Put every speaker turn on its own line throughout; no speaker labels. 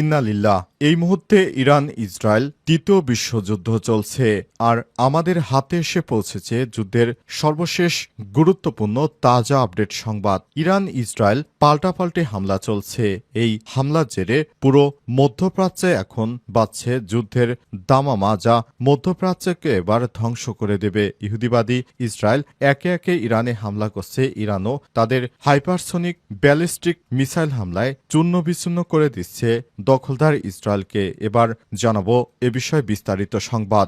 ইন্নালিল্লাহ, এই মুহূর্তে Iran, Israel তৃতীয় বিশ্বযুদ্ধ চলছে, আর আমাদের হাতে এসে পৌঁছেছে যুদ্ধের সর্বশেষ গুরুত্বপূর্ণ তাজা আপডেট সংবাদ। ইরান, ইসরায়েল পাল্টাপাল্টে হামলা চলছে, এই হামলার জেরে পুরো মধ্যপ্রাচ্যে এখন বাজছে যুদ্ধের দামামা যা মধ্যপ্রাচ্যকে এবার ধ্বংস করে দেবে। ইহুদিবাদী ইসরায়েল একে একে ইরানে হামলা করছে, ইরানও তাদের হাইপারসোনিক ব্যালিস্টিক মিসাইল হামলায় চূর্ণ বিচ্ছিন্ন করে দিচ্ছে দখলদার ইসরায়েলকে এবার জানাব এ বিষয়ে বিস্তারিত সংবাদ।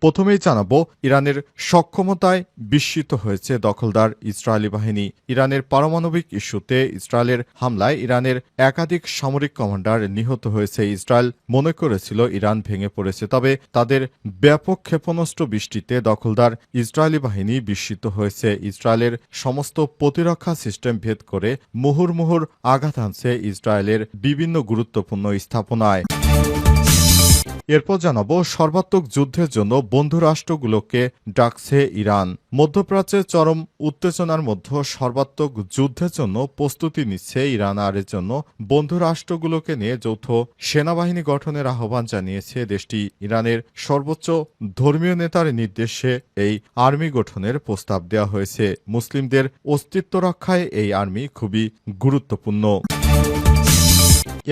প্রথমেই জানাব, ইরানের সক্ষমতায় বিস্মিত হয়েছে দখলদার ইসরায়েলি বাহিনী। ইরানের পারমাণবিক ইস্যুতে ইসরায়েলের হামলায় ইরানের একাধিক সামরিক কমান্ডার নিহত হয়েছে। ইসরায়েল মনে করেছিল ইরান ভেঙে পড়েছে, তবে তাদের ব্যাপক ক্ষেপণাস্ত্র বৃষ্টিতে দখলদার ইসরায়েলি বাহিনী বিস্মিত হয়েছে। ইসরায়েলের সমস্ত প্রতিরক্ষা সিস্টেম ভেদ করে মুহুর্মুহুর আঘাত আনছে ইসরায়েলের বিভিন্ন গুরুত্বপূর্ণ স্থাপনায়। এরপর জানাব, সর্বাত্মক যুদ্ধের জন্য বন্ধু রাষ্ট্রগুলোকে ডাকছে ইরান। মধ্যপ্রাচ্যে চরম উত্তেজনার মধ্যে সর্বাত্মক যুদ্ধের জন্য প্রস্তুতি নিচ্ছে ইরান, আর এর জন্য বন্ধু রাষ্ট্রগুলোকে নিয়ে যৌথ সেনাবাহিনী গঠনের আহ্বান জানিয়েছে দেশটি। ইরানের সর্বোচ্চ ধর্মীয় নেতার নির্দেশে এই আর্মি গঠনের প্রস্তাব দেওয়া হয়েছে। মুসলিমদের অস্তিত্ব রক্ষায় এই আর্মি খুবই গুরুত্বপূর্ণ।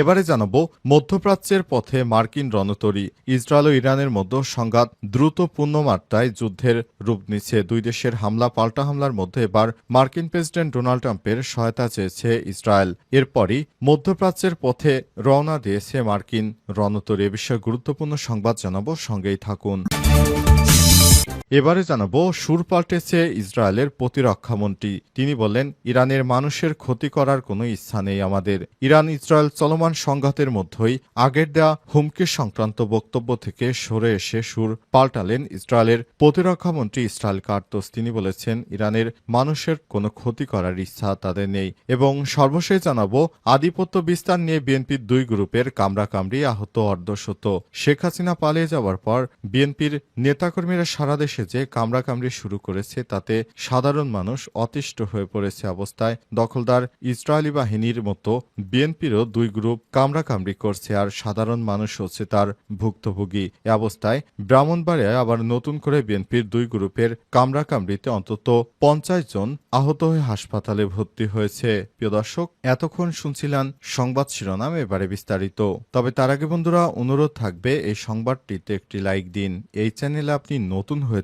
এবারে জানাব, মধ্যপ্রাচ্যের পথে মার্কিন রণতরী ইসরায়েল ও ইরানের মধ্যে সংঘাত দ্রুত পূর্ণমাত্রায় যুদ্ধের রূপ নিচ্ছে। দুই দেশের হামলা, পাল্টা হামলার মধ্যে এবার মার্কিন প্রেসিডেন্ট ডোনাল্ড ট্রাম্পের সহায়তা চেয়েছে ইসরায়েল। এরপরই মধ্যপ্রাচ্যের পথে রওনা দিয়েছে মার্কিন রণতরী। এ বিষয়ে গুরুত্বপূর্ণ সংবাদ জানাব, সঙ্গেই থাকুন। এবারে জানাব, সুর পাল্টেছে ইসরায়েলের প্রতিরক্ষামন্ত্রী। তিনি বললেন, ইরানের মানুষের ক্ষতি করার কোনো ইচ্ছা নেই আমাদের। ইরান ইসরায়েল চলমান সংঘাতের মধ্যেই আগের দেয়া হুমকি সংক্রান্ত বক্তব্য থেকে সরে এসে সুর পাল্টালেন ইসরায়েলের প্রতিরক্ষামন্ত্রী ইসরায়েল কার্তোস। তিনি বলেছেন, ইরানের মানুষের কোনো ক্ষতি করার ইচ্ছা তাদের নেই। এবং সর্বশেষ জানাব, আধিপত্য বিস্তার নিয়ে বিএনপির দুই গ্রুপের কামড়াকামড়ি আহত অর্ধশত। শেখ হাসিনা পালিয়ে যাওয়ার পর বিএনপির নেতাকর্মীরা সারা দেশে যে কামড়াকামড়ি শুরু করেছে, তাতে সাধারণ মানুষ অতিষ্ঠ হয়ে পড়েছে অবস্থায়। দখলদার ইসরায়েলি বাহিনীর মতো বিএনপিরও দুই গ্রুপ কামড়াকামড়ি করছে আর সাধারণ মানুষ হচ্ছে তার ভুক্তভোগী। এ অবস্থায় ব্রাহ্মণবাড়িয়ায় আবার নতুন করে বিএনপির দুই গ্রুপের কামড়াকামড়িতে অন্তত পঞ্চাশ জন আহত হয়ে হাসপাতালে ভর্তি হয়েছে। প্রিয় দর্শক, এতক্ষণ শুনছিলেন সংবাদ শিরোনাম, এবারে বিস্তারিত। তবে তার আগে বন্ধুরা, অনুরোধ থাকবে এই সংবাদটিতে একটি লাইক দিন। এই চ্যানেলে আপনি নতুন হয়ে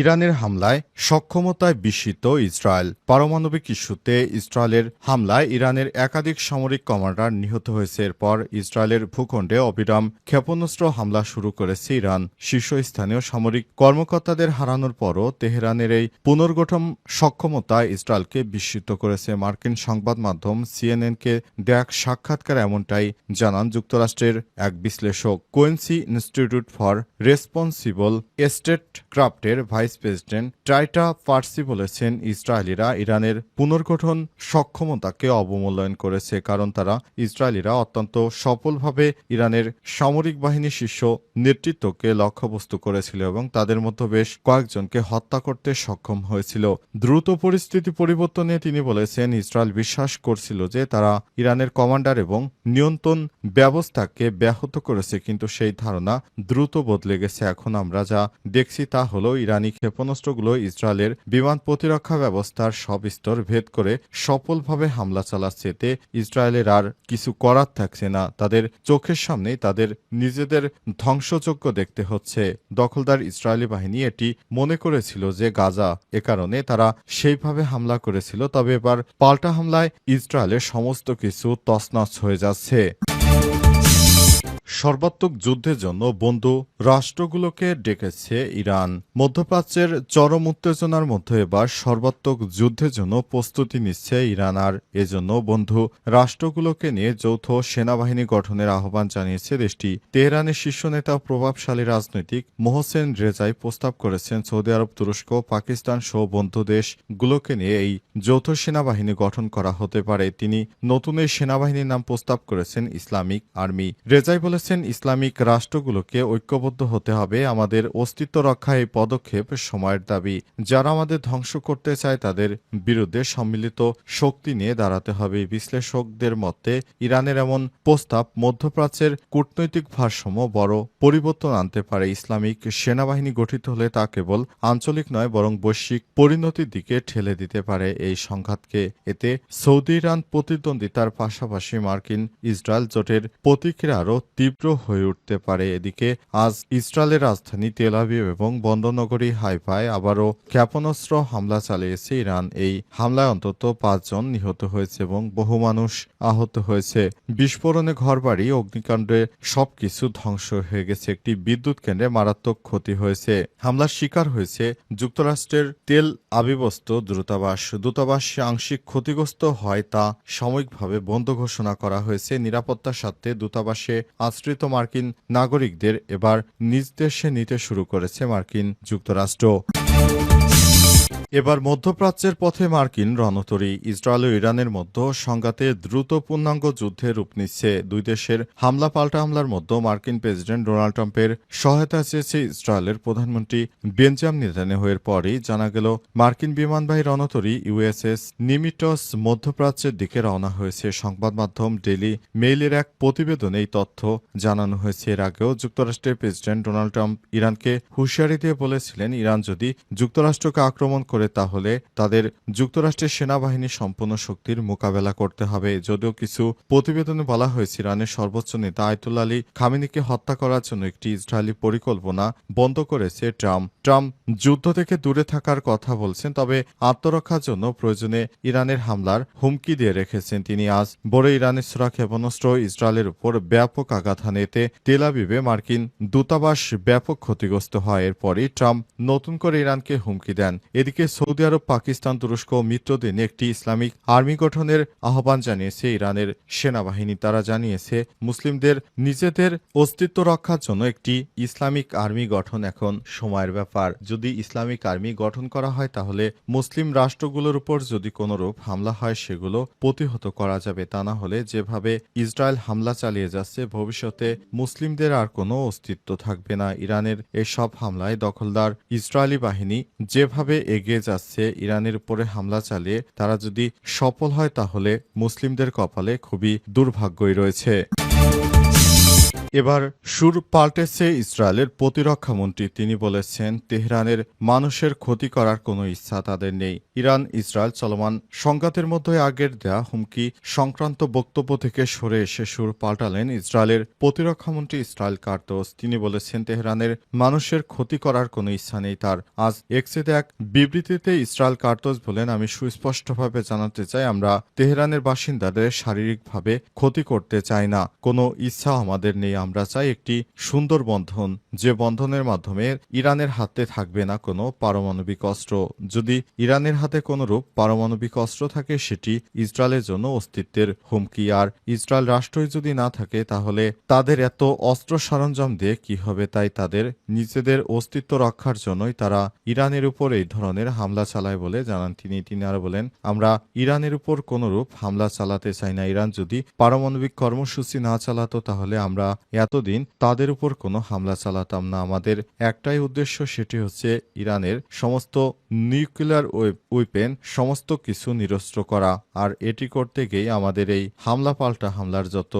ইরানের হামলায় সক্ষমতায় বিস্মিত ইসরায়েল। পারমাণবিক ইস্যুতে ইসরায়েলের হামলায় ইরানের একাধিক সামরিক কমান্ডার নিহত হয়েছে। এরপর ইসরায়েলের ভূখণ্ডে অবিরাম ক্ষেপণাস্ত্র হামলা শুরু করেছে ইরান। শীর্ষস্থানীয় সামরিক কর্মকর্তাদের হারানোর পরও তেহরানের এই পুনর্গঠন সক্ষমতা ইসরায়েলকে বিস্মিত করেছে। মার্কিন সংবাদ মাধ্যম সিএনএনকে দেখ সাক্ষাৎকার এমনটাই জানান যুক্তরাষ্ট্রের এক বিশ্লেষক। কোয়েন্সি ইনস্টিটিউট ফর রেসপন্সিবল এস্টেট ক্রাফটের ভাইস প্রেসিডেন্ট ট্রাইটা ফার্সি বলেছেন ইসরায়েলিরা ইরানের পুনর্গঠন সক্ষমতাকে অবমূল্যায়ন করেছে কারণ তারা ইসরায়েলিরা অত্যন্ত সফলভাবে ইরানের সামরিক বাহিনীর শীর্ষ নেতৃত্বকে লক্ষ্যবস্তু করেছিল এবং তাদের মধ্যে বেশ কয়েকজনকে হত্যা করতে সক্ষম হয়েছিল। দ্রুত পরিস্থিতি পরিবর্তনে তিনি বলেছেন, ইসরায়েল বিশ্বাস করছিল যে তারা ইরানের কমান্ডার এবং নিয়ন্ত্রণ ব্যবস্থাকে ব্যাহত করেছে, কিন্তু সেই ধারণা দ্রুত বদলে গেছে। এখন আমরা যা দেখছি তা হলো ইরানি ক্ষেপণাস্ত্রগুলো ইসরায়েলের বিমান প্রতিরক্ষা ব্যবস্থার সব স্তর ভেদ করে সফলভাবে হামলা চালাচ্ছে এতে ইসরায়েলের আর কিছু করার থাকছে না। তাদের চোখের সামনেই তাদের নিজেদের ধ্বংসযোগ্য দেখতে হচ্ছে। দখলদার ইসরায়েলি বাহিনী এটি মনে করেছিল যে গাজা এ কারণে তারা সেইভাবে হামলা করেছিল, তবে এবার পাল্টা হামলায় ইসরায়েলের সমস্ত কিছু তছনছ হয়ে যাচ্ছে। সর্বাত্মক যুদ্ধের জন্য বন্ধু রাষ্ট্রগুলোকে ডেকেছে ইরান। মধ্যপ্রাচ্যের চরম উত্তেজনার মধ্যে এবার সর্বাত্মক যুদ্ধের জন্য প্রস্তুতি নিচ্ছে ইরান আর এজন্য বন্ধু রাষ্ট্রগুলোকে নিয়ে যৌথ সেনাবাহিনী গঠনের আহ্বান জানিয়েছে দেশটি। তেহরানের শীর্ষ নেতা প্রভাবশালী রাজনৈতিক মোহসেন রেজাই প্রস্তাব করেছেন সৌদি আরব, তুরস্ক, পাকিস্তান সহ বন্ধু দেশগুলোকে নিয়ে এই যৌথ সেনাবাহিনী গঠন করা হতে পারে। তিনি নতুন এই সেনাবাহিনীর নাম প্রস্তাব করেছেন ইসলামিক আর্মি। রেজাই বলেছেন ইসলামিক রাষ্ট্রগুলোকে ঐক্যবদ্ধ হতে হবে। আমাদের অস্তিত্ব রক্ষা এই পদক্ষেপ সময়ের দাবি। যারা আমাদের ধ্বংস করতে চায়, তাদের বিরুদ্ধে সম্মিলিত শক্তি নিয়ে দাঁড়াতে হবে। বিশ্লেষকদের মতে, ইরানের এমন প্রস্তাব মধ্যপ্রাচ্যের কূটনৈতিক ভারসাম্য বড় পরিবর্তন আনতে পারে। ইসলামিক সেনাবাহিনী গঠিত হলে তা কেবল আঞ্চলিক নয়, বরং বৈশ্বিক পরিণতির দিকে ঠেলে দিতে পারে। এই সংঘাতকে এতে সৌদি ইরান প্রতিদ্বন্দ্বিতার পাশাপাশি মার্কিন ইসরায়েল জোটের প্রতিক্রিয়া আরও তীব্র হয়ে উঠতে পারে। এদিকে আজ ইসরায়েলের রাজধানী তেল এবং বন্দরনগরী হাইফায় আবারও ক্ষেপণাস্ত্র হামলা চালিয়েছে ইরান। এই হামলায় অন্তত পাঁচজন নিহত হয়েছে এবং বহু মানুষ আহত হয়েছে। বিস্ফোরণে ঘরবাড়ি, অগ্নিকাণ্ডে সবকিছু ধ্বংস হয়ে গেছে। একটি বিদ্যুৎ কেন্দ্রে মারাত্মক ক্ষতি হয়েছে। হামলার শিকার হয়েছে যুক্তরাষ্ট্রের তেল আবিবস্ত দূতাবাস। দূতাবাস আংশিক ক্ষতিগ্রস্ত হয় তা সাময়িকভাবে বন্ধ ঘোষণা করা হয়েছে। নিরাপত্তার স্বার্থে দূতাবাসে আশ্রিত মার্কিন নাগরিকদের এবার নিজ দেশে নিতে শুরু করেছে মার্কিন যুক্তরাষ্ট্র। এবার মধ্যপ্রাচ্যের পথে মার্কিন রণতরী ইসরায়েল ও ইরানের মধ্যে সংঘাতে দ্রুত পূর্ণাঙ্গ যুদ্ধে রূপ নিচ্ছে দুই দেশের হামলা পাল্টা হামলার মধ্যে মার্কিন প্রেসিডেন্ট ডোনাল্ড ট্রাম্পের সহায়তা চেয়েছে ইসরায়েলের প্রধানমন্ত্রী বেঞ্জাম নেতানিয়াহুয়ের পরেই জানা গেল, মার্কিন বিমানবাহী রণতরী ইউএসএস নিমিটস মধ্যপ্রাচ্যের দিকে রওনা হয়েছে। সংবাদ মাধ্যম ডেলি মেইলের এক প্রতিবেদনে এই তথ্য জানানো হয়েছে। এর আগেও যুক্তরাষ্ট্রের প্রেসিডেন্ট ডোনাল্ড ট্রাম্প ইরানকে হুঁশিয়ারি দিয়ে বলেছিলেন, ইরান যদি যুক্তরাষ্ট্রকে আক্রমণ করে তাহলে তাদের যুক্তরাষ্ট্রের সেনাবাহিনী সম্পূর্ণ শক্তির মোকাবেলা করতে হবে। যদিও কিছু প্রতিবেদনে বলা হয়েছে, ইরানের সর্বোচ্চ নেতা আয়তুল আলী খামিনিকে হত্যা করার জন্য একটি ইসরায়েলি পরিকল্পনা বন্ধ করেছে ট্রাম্প। ট্রাম্প যুদ্ধ থেকে দূরে থাকার কথা বলছেন, তবে আত্মরক্ষার জন্য প্রয়োজনে ইরানের হামলার হুমকি দিয়ে রেখেছেন। তিনি আজ বড় ইরানের সুরা ক্ষেপণাস্ত্র ইসরায়েলের উপর ব্যাপক আঘাত হানে এতে তেলাবিবে মার্কিন দূতাবাস ব্যাপক ক্ষতিগ্রস্ত হয়। এরপরই ট্রাম্প নতুন করে ইরানকে হুমকি দেন। এদিকে সৌদি আরব, পাকিস্তান, তুরস্ক মিত্রদের একটি ইসলামিক আর্মি গঠনের আহ্বান জানিয়েছে ইরানের সেনাবাহিনী। তারা জানিয়েছে, মুসলিমদের নিজেদের অস্তিত্ব রক্ষার জন্য একটি ইসলামিক আর্মি গঠন এখন সময়ের ব্যাপার। যদি ইসলামিক আর্মি গঠন করা হয়, তাহলে মুসলিম রাষ্ট্রগুলোর উপর যদি কোনোরূপ হামলা হয়, সেগুলো প্রতিহত করা যাবে। তা না হলে যেভাবে ইসরায়েল হামলা চালিয়ে যাচ্ছে, ভবিষ্যতে মুসলিমদের আর কোনো অস্তিত্ব থাকবে না। ইরানের এসব হামলায় দখলদার ইসরায়েলি বাহিনী যেভাবে এগিয়ে যাচ্ছে ইরানের উপরে হামলা চালিয়ে, তারা যদি সফল হয় তাহলে মুসলিমদের কপালে খুবই দুর্ভাগ্যই রয়েছে। এবার সুর পাল্টেছে ইসরায়েলের প্রতিরক্ষা মন্ত্রী। তিনি বলেছেন, তেহরানের মানুষের ক্ষতি করার কোনো ইচ্ছা তাদের নেই। ইরান, ইসরায়েল চলমান সংঘাতের মধ্যে আগের দেয়া হুমকি সংক্রান্ত বক্তব্য থেকে সরে এসে সুর পাল্টালেন ইসরায়েলের প্রতিরক্ষা মন্ত্রী ইসরায়েল কার্তোস তিনি বলেছেন, তেহরানের মানুষের ক্ষতি করার কোনো ইচ্ছা নেই তার। আজ এক্সেতে এক বিবৃতিতে ইসরায়েল কার্তোস বলেন, আমি সুস্পষ্টভাবে জানাতে চাই, আমরা তেহরানের বাসিন্দাদের শারীরিকভাবে ক্ষতি করতে চাই না। কোনো ইচ্ছা আমাদের নেই আমরা চাই একটি সুন্দর বন্ধন, যে বন্ধনের মাধ্যমে ইরানের হাতে থাকবে না কোনো পারমাণবিক অস্ত্র। যদি ইরানের হাতে কোনো রূপ পারমাণবিক অস্ত্র থাকে, সেটি ইসরায়েলের জন্য অস্তিত্বের হুমকি। আর ইসরায়েল রাষ্ট্রই যদি না থাকে, তাহলে তাদের এত অস্ত্র সরঞ্জাম দিয়ে কি হবে? তাই তাদের নিজেদের অস্তিত্ব রক্ষার জন্যই তারা ইরানের উপর এই ধরনের হামলা চালায় বলে জানান তিনি। তিনি আরও বলেন, আমরা ইরানের উপর কোনরূপ হামলা চালাতে চাই না। ইরান যদি পারমাণবিক কর্মসূচি না চালাতো, তাহলে আমরা এতদিন তাদের উপর কোনো হামলা চালাতাম না। আমাদের একটাই উদ্দেশ্য সেটি হচ্ছে ইরানের সমস্ত নিউক্লিয়ার উইপেন সমস্ত কিছু নিরস্ত্র করা। আর এটি করতে গিয়ে আমাদের এই হামলা পাল্টা হামলার যত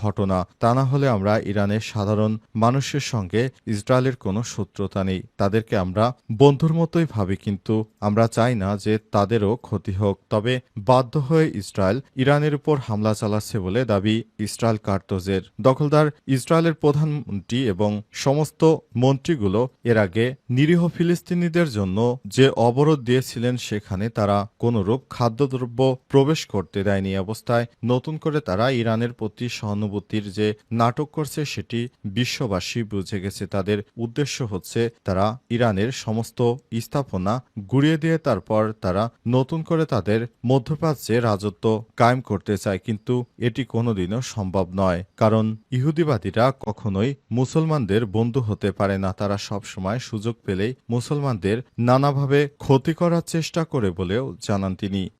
ঘটনা, তা না হলে আমরা ইরানের সাধারণ মানুষের সঙ্গে ইসরায়েলের কোনো শত্রুতা নেই। তাদেরকে আমরা বন্ধুর মতোই ভাবি, কিন্তু আমরা চাই না যে তাদেরও ক্ষতি হোক। তবে বাধ্য হয়ে ইসরায়েল ইরানের উপর হামলা চালাচ্ছে বলে দাবি ইসরায়েল কার্তোজের। দখলদার ইসরায়েলের প্রধানমন্ত্রী এবং সমস্ত মন্ত্রীগুলো এর আগে নিরীহ ফিলিস্তিনিদের জন্য যে অবরোধ দিয়েছিলেন সেখানে তারা কোনরূপ খাদ্যদ্রব্য প্রবেশ করতে দেয়নি। অবস্থায় নতুন করে তারা ইরানের প্রতি সহানুভূতির যে নাটক করছে সেটি বিশ্ববাসী বুঝে গেছে। তাদের উদ্দেশ্য হচ্ছে তারা ইরানের সমস্ত স্থাপনা গুড়িয়ে দিয়ে তারপর তারা নতুন করে তাদের মধ্যপ্রাচ্যে রাজত্ব কায়েম করতে চায়। কিন্তু এটি কোনোদিনও সম্ভব নয়, কারণ ইহুদিবাদীরা কখনোই মুসলমানদের বন্ধু হতে পারে না। তারা সবসময় সুযোগ পেলেই মুসলমানদের নানাভাবে ক্ষতি করার চেষ্টা করে বলেও জানান তিনি।